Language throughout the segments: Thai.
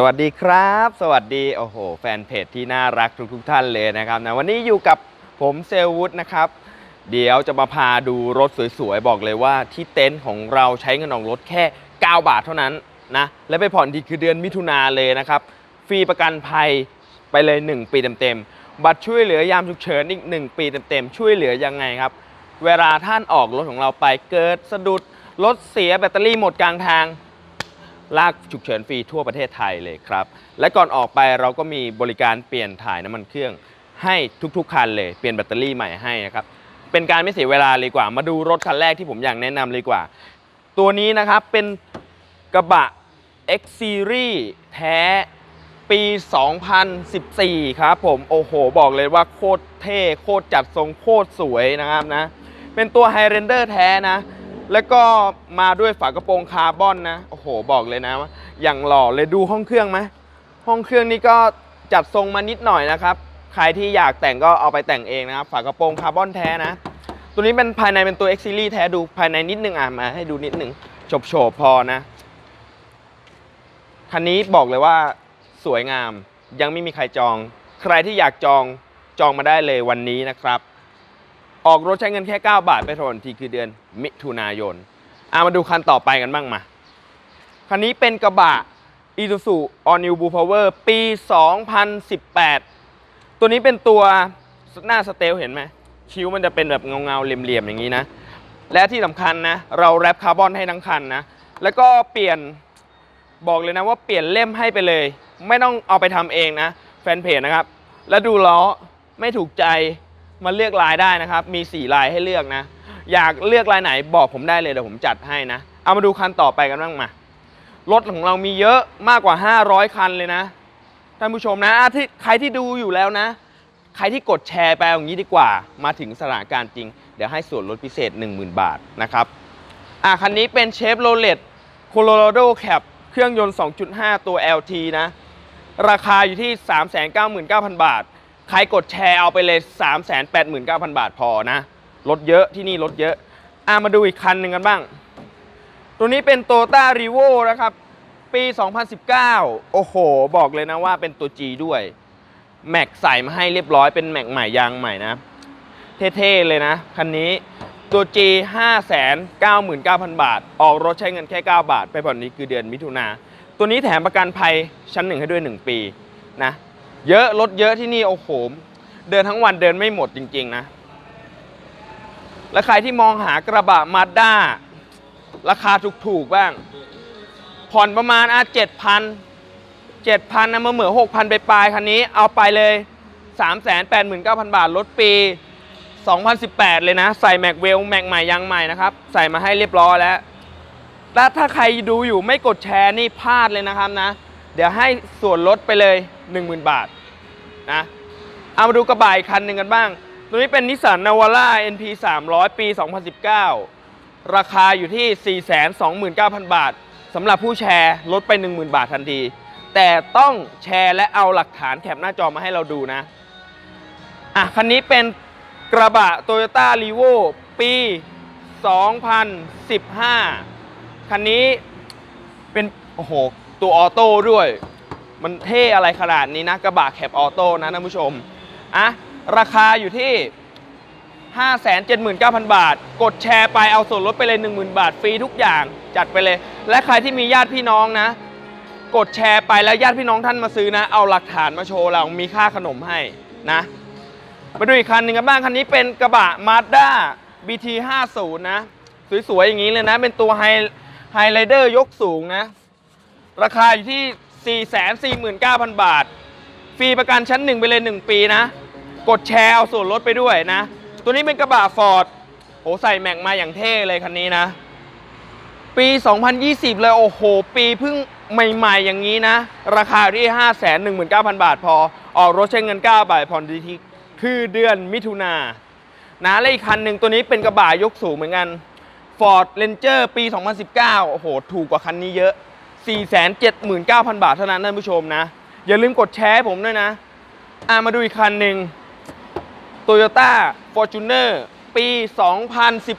สวัสดีครับ สวัสดีโอ้โห แฟนเพจที่น่ารักทุกๆทท่านเลยนะครับนะวันนี้อยู่กับผมเซลวุฒนะครับ เดี๋ยวจะมาพาดูรถสวยๆ บอกเลยว่าที่เต็นท์ของเราใช้เงินออกรถแค่ 9 บาทเท่านั้นนะและไปผ่อนดีคือเดือนมิถุนาเลยนะครับ ฟรีประกันภัยไปเลย 1 ปีเต็มๆ บัตรช่วยเหลือยามฉุกเฉินอีก 1 ปีเต็มๆ ช่วยเหลือยังไงครับ เวลาท่านออกรถของเราไปเกิดสะดุดรถเสียแบตเตอรี่หมดกลางทาง ลากฉุกเฉินฟรีทั่วประเทศไทยเลยครับ และก่อนออกไปเราก็มีบริการเปลี่ยนถ่ายน้ำมันเครื่อง ให้ทุกๆคันเลยเปลี่ยนแบตเตอรี่ใหม่ให้นะครับเป็นการไม่เสียเวลาเลยกว่า มาดูรถคันแรกที่ผมอยากแนะนำเลยกว่า ตัวนี้นะครับเป็นกระบะ X Series แท้ปี 2014 ครับผม โอ้โห บอกเลยว่าโคตรเท่ โคตรจัดทรงโคตรสวยนะครับนะ เป็นตัว High Render แท้นะ แล้วก็มาด้วยฝากระโปรงคาร์บอนนะ โอ้โห บอกเลยนะว่าอย่างหล่อเลยดูห้องเครื่องไหมห้องเครื่องนี้ก็จัดทรงมานิดหน่อยนะครับ ใครที่อยากแต่งก็เอาไปแต่งเองนะครับ ฝากระโปรงคาร์บอนแท้นะ ตัวนี้เป็นภายในเป็นตัว X Series แท้ดูภายในนิดนึงอะมาให้ดูนิดนึงโฉบโฉบพอนะ คันนี้บอกเลยว่าสวยงามยังไม่มีใครจอง ใครที่อยากจองจองมาได้เลยวันนี้นะครับ ออกรถใช้เงินแค่ 9 บาทไปทนทีคือเดือนมิถุนายนอามาดูคันต่อไปกันบ้างมา คันนี้เป็นกระบะ Isuzu All New Blue Power ปี 2018 ตัวนี้เป็นตัวหน้าสเตลเห็นไหมคิ้วมันจะเป็นแบบเงาๆเหลี่ยมๆอย่างนี้นะ และที่สำคัญนะ เราแรปคาร์บอนให้ทั้งคันนะ แล้วก็เปลี่ยนบอกเลยนะว่าเปลี่ยนเล่มให้ไปเลย ไม่ต้องเอาไปทำเองนะ แฟนเพจนะครับ แล้วดูล้อไม่ถูกใจ มาเลือกลายได้นะครับ มี 4 ลายให้เลือกนะ อยากเลือกลายไหนบอกผมได้เลยเดี๋ยวผมจัดให้นะ เอามาดูคันต่อไปกันบ้างมารถของเรามีเยอะมากกว่า 500 คันเลยนะท่านผู้ชมนะที่ใครที่ดูอยู่แล้วนะ ใครที่กดแชร์ไปอย่างนี้ดีกว่า มาถึงสถานการณ์จริง เดี๋ยวให้ส่วนลดพิเศษ 10,000 บาทนะครับอะคันนี้เป็นเชฟโรเลตโคโลราโดแคปเครื่องยนต์ 2.5 ตัว LT นะ ราคาอยู่ที่ 399,000 บาท ใครกดแชร์เอาไปเลย 389,000 บาทพอนะลดเยอะที่นี่ลดเยอะ อะมาดูอีกคันหนึ่งกันบ้าง ตัวนี้เป็นโตต้ารีโวนะครับ ปี 2019 โอ้โห บอกเลยนะว่าเป็นตัว G ด้วย แม็กใส่มาให้เรียบร้อยเป็นแม็กใหม่ยางใหม่นะ เท่ๆเลยนะ คันนี้ตัว G 599,000 บาท ออกรถใช้เงินแค่ 9 บาท ไปผ่อนนี้คือเดือนมิถุนา ตัวนี้แถมประกันภัยชั้นหนึ่งให้ด้วย 1 ปีนะ เยอะรถเยอะที่นี่โอ้โหเดินทั้งวันเดินไม่หมดจริง ๆ นะ และใครที่มองหากระบะมาด้าราคาถูกๆบ้าง ผ่อนประมาณอะเจ็ดพันเจ็ดพันนะมาเหมือหกพันไปปลายๆคันนี้เอาไปเลยสามแสนแปดหมื่นเก้าพันบาท รถปี 2018 เลยนะ ใส่แม็กเวลแม็กใหม่ยางใหม่นะครับ ใส่มาให้เรียบร้อยแล้ว แล้วถ้าใครดูอยู่ไม่กดแชร์นี่พลาดเลยนะครับนะ เดี๋ยวให้ส่วนลดไปเลย 10,000 บาทนะเอามาดูกระบะอีกคันหนึ่งกันบ้าง ตัวนี้เป็นนิสสันนาวาร่า NP 300 ปี 2019 ราคาอยู่ที่ 429,000 บาทสำหรับผู้แชร์ลดไป 10,000 บาททันที แต่ต้องแชร์และเอาหลักฐานแคปหน้าจอมาให้เราดูนะอะคันนี้เป็นกระบะ Toyota r e v o ปี 2015 คันนี้เป็น โอ้โห ตัวออโต้ด้วย มันเท่อะไรขนาดนี้นะ กระบะแคปออโต้นะท่านผู้ชมอะราคาอยู่ที่ 579,000 บาท กดแชร์ไปเอาส่วนลดไปเลย 10,000 บาท ฟรีทุกอย่างจัดไปเลย และใครที่มีญาติพี่น้องนะ กดแชร์ไปแล้วญาติพี่น้องท่านมาซื้อนะ เอาหลักฐานมาโชว์เรามีค่าขนมให้นะมาดูอีกคันหนึ่งกันบ้างคันนี้เป็นกระบะ Mazda BT 50 นะ สวยๆอย่างนี้เลยนะ เป็นตัวไฮไฮไรเดอร์ยกสูงนะ ราคาอยู่ที่ 449,000 บาท ฟรีประกันชั้นหนึ่งไปเลย 1 ปีนะ กดแชร์เอาส่วนลดไปด้วยนะ ตัวนี้เป็นกระบะฟอร์ดโหใส่แม็กมาอย่างเท่เลยคันนี้นะ ปี 2020 เลยโอ้โห ปีเพิ่งใหม่ๆ อย่างนี้นะ ราคาอยู่ที่ 519,000 บาทพอ ออกรถใช้เงิน 9 บาทผ่อนดีทีคือเดือนมิถุนานะและอีกคันหนึ่งตัวนี้เป็นกระบะยกสูงเหมือนกัน Ford Ranger ปี 2019 โอ้โห ถูกกว่าคันนี้เยอะ 479,000 บาทเท่านั้นท่านผู้ชมนะ อย่าลืมกดแชร์ให้ผมด้วยนะ อ่ามาดูอีกคันหนึ่ง Toyota Fortuner ปี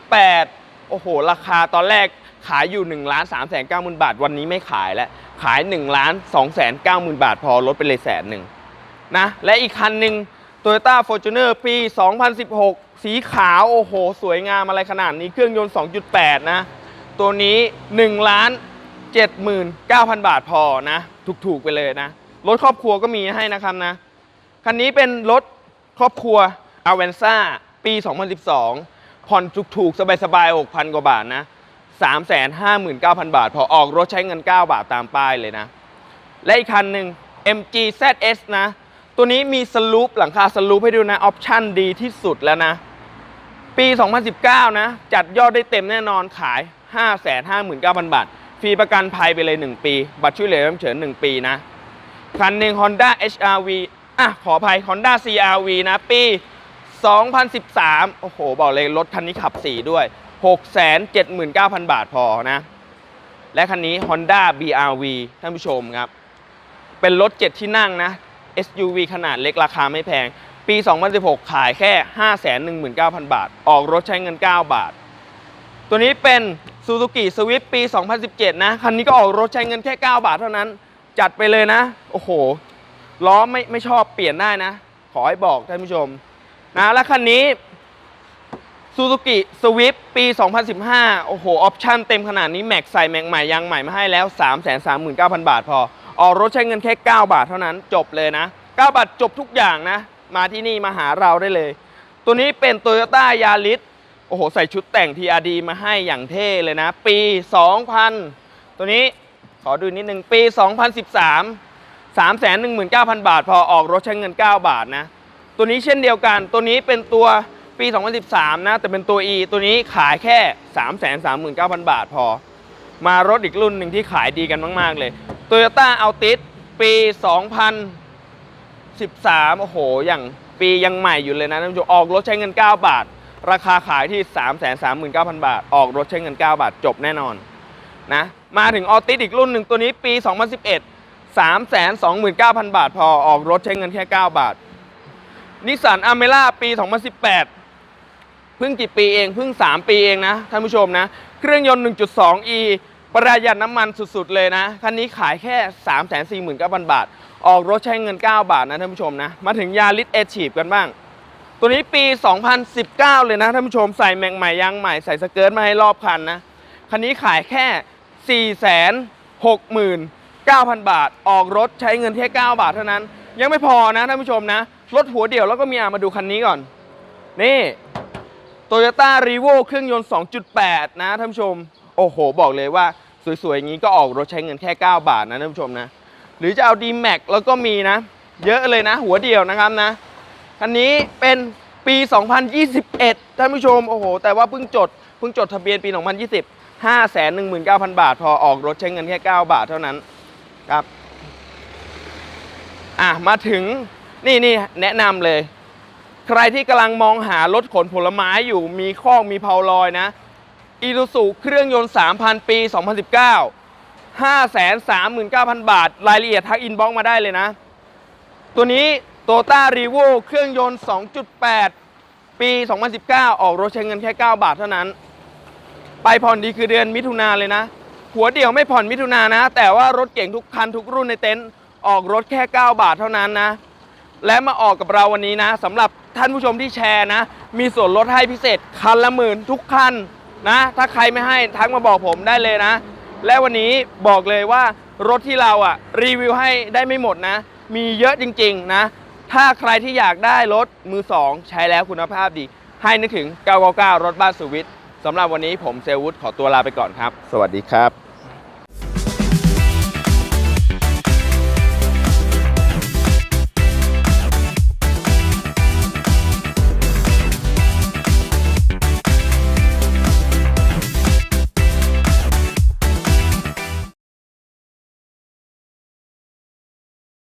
2018 โอ้โห ราคาตอนแรกขายอยู่1ล้าน3 9 0 0 0 บาท วันนี้ไม่ขายแล้ว ขาย1ล้าน2แสน9หมื่นบาท พอลดไปเลยแสนหนึ่งนะ และอีกคันหนึ่ง Toyota Fortuner ปี 2016 สีขาว โอ้โห สวยงามอะไรขนาดนี้ เครื่องยนต์ 2.8 นะ ตัวนี้ 1 ล้าน 79,000 บาทพอนะ ถูกๆไปเลยนะ รถครอบครัวก็มีให้นะครับนะ คันนี้เป็นรถครอบครัว a v a n z a ปี 2012 ผ่อนถูกๆ สบายๆ 6,000 กว่าบาทนะ 359,000 บาท พอออกรถใช้เงิน 9 บาทตามป้ายเลยนะ และอีกคันหนึ่ง MG ZS นะ ตัวนี้มีสลูปหลังคาสลูปให้ดูนะ ออปชั่นดีที่สุดแล้วนะ ปี 2019 นะ จัดยอดได้เต็มแน่นอนขาย 559,000 บาท ฟรีประกันภัยไปเลย 1 ปี บัตรช่วยเหลือฉุกเฉิน1 ปีนะ คันหนึ่ง Honda HRV อะขออภัย Honda CRV นะ ปี 2013 โอ้โห บอกเลยรถคันนี้ขับ 4 ด้วย 679,000 บาทพอนะ และคันนี้ Honda BRV ท่านผู้ชมครับ เป็นรถ 7 ที่นั่งนะ SUV ขนาดเล็กราคาไม่แพง ปี 2016 ขายแค่ 519,000 บาท ออกรถใช้เงิน 9 บาท ตัวนี้เป็น Suzuki Swift ปี 2017 นะ คันนี้ก็ออกรถใช้เงินแค่ 9 บาทเท่านั้น จัดไปเลยนะ โอ้โห ล้อไม่ไม่ชอบเปลี่ยนได้นะ ขอให้บอกท่านผู้ชม นะ และคันนี้ Suzuki Swift ปี 2015 โอ้โห ออปชั่นเต็มขนาดนี้ แม็กใส่แม็กใหม่ยางใหม่มาให้แล้ว 339,000 บาทพอ ออกรถใช้เงินแค่ 9 บาทเท่านั้น จบเลยนะ 9 บาทจบทุกอย่างนะ มาที่นี่มาหาเราได้เลย ตัวนี้เป็น Toyota Yaris โอ้โห ใส่ชุดแต่ง TRD มาให้อย่างเท่เลยนะ ปี 2000 ตัวนี้ขอดูนิดนึง ปี 2013 319,000 บาท พอออกรถใช้เงิน 9 บาทนะ ตัวนี้เช่นเดียวกัน ตัวนี้เป็นตัวปี 2013 นะ แต่เป็นตัว E ตัวนี้ขายแค่ 339,000 บาทพอ มารถอีกรุ่นหนึ่งที่ขายดีกันมาก ๆ เลย Toyota Altis ปี 2013 โอ้โห อย่างปียังใหม่อยู่เลยนะท่านผู้ชมออกรถใช้เงิน 9 บาท ราคาขายที่ 339,000 บาท ออกรถใช้เงิน 9 บาท จบแน่นอนนะมาถึงออติสอีกรุ่นหนึ่งตัวนี้ปี 2011 329,000 บาท พอออกรถใช้เงินแค่ 9 บาทนิสสันอเมร่าปี 2018 เพิ่งกี่ปีเองเพิ่ง 3 ปีเองนะท่านผู้ชมนะ เครื่องยนต์ 1.2e ประหยัดน้ำมันสุดๆเลยนะ คันนี้ขายแค่ 349,000 บาท ออกรถใช้เงิน 9 บาทนะท่านผู้ชมนะ มาถึงยาริสเอชีพกันบ้าง ตัวนี้ปี 2019 เลยนะท่านผู้ชมใส่แม็กใหม่ยางใหม่ใส่สเกิร์ตมาให้รอบคันนะ คันนี้ขายแค่ 469,000 บาท ออกรถใช้เงินแค่ 9 บาทเท่านั้น ยังไม่พอนะท่านผู้ชมนะ รถหัวเดี่ยวแล้วก็มีอะมาดูคันนี้ก่อน นี่โตโยต้ารีโวเครื่องยนต์ 2.8 นะท่านผู้ชม โอ้โห บอกเลยว่าสวยๆ อย่างนี้ก็ออกรถใช้เงินแค่ 9 บาทนะท่านผู้ชมนะ หรือจะเอา d m a x แล้วก็มีนะ เยอะเลยนะ หัวเดียวนะครับนะ คันนี้เป็นปี 2021 ท่านผู้ชม โอ้โห แต่ว่าเพิ่งจด เพิ่งจดทะเบียนปี 2020 519,000 บาท พอออกรถใช้เงินแค่ 9 บาทเท่านั้นครับ อะ มาถึงนี่นี่แนะนำเลย ใครที่กำลังมองหารถขนผลไม้อยู่ มีข้อกมีเพาลอยนะอีซูซูเครื่องยนต์ 3,000 ปี 2019 539,000 บาท รายละเอียดทักอินบ็อกมาได้เลยนะ ตัวนี้ โตต้ารีโวเครื่องยนต์ 2.8 ปี 2019 ออกรถใช้เงินแค่ 9 บาทเท่านั้น ไปผ่อนดีคือเดือนมิถุนาเลยนะ หัวเดียวไม่ผ่อนมิถุนานะ แต่ว่ารถเก่งทุกคันทุกรุ่นในเต็นท์ออกรถแค่ 9 บาทเท่านั้นนะ และมาออกกับเราวันนี้นะสำหรับท่านผู้ชมที่แชร์นะ มีส่วนลดให้พิเศษคันละหมื่นทุกคันนะ ถ้าใครไม่ให้ทักมาบอกผมได้เลยนะ และวันนี้บอกเลยว่ารถที่เราอะรีวิวให้ได้ไม่หมดนะ มีเยอะจริง ๆ นะ ถ้าใครที่อยากได้รถมือสองใช้แล้วคุณภาพดี ให้นึกถึง 999 รถบ้านสุวิทย์สำหรับวันนี้ผมเซลวุฒิขอตัวลาไปก่อนครับ สวัสดีครับ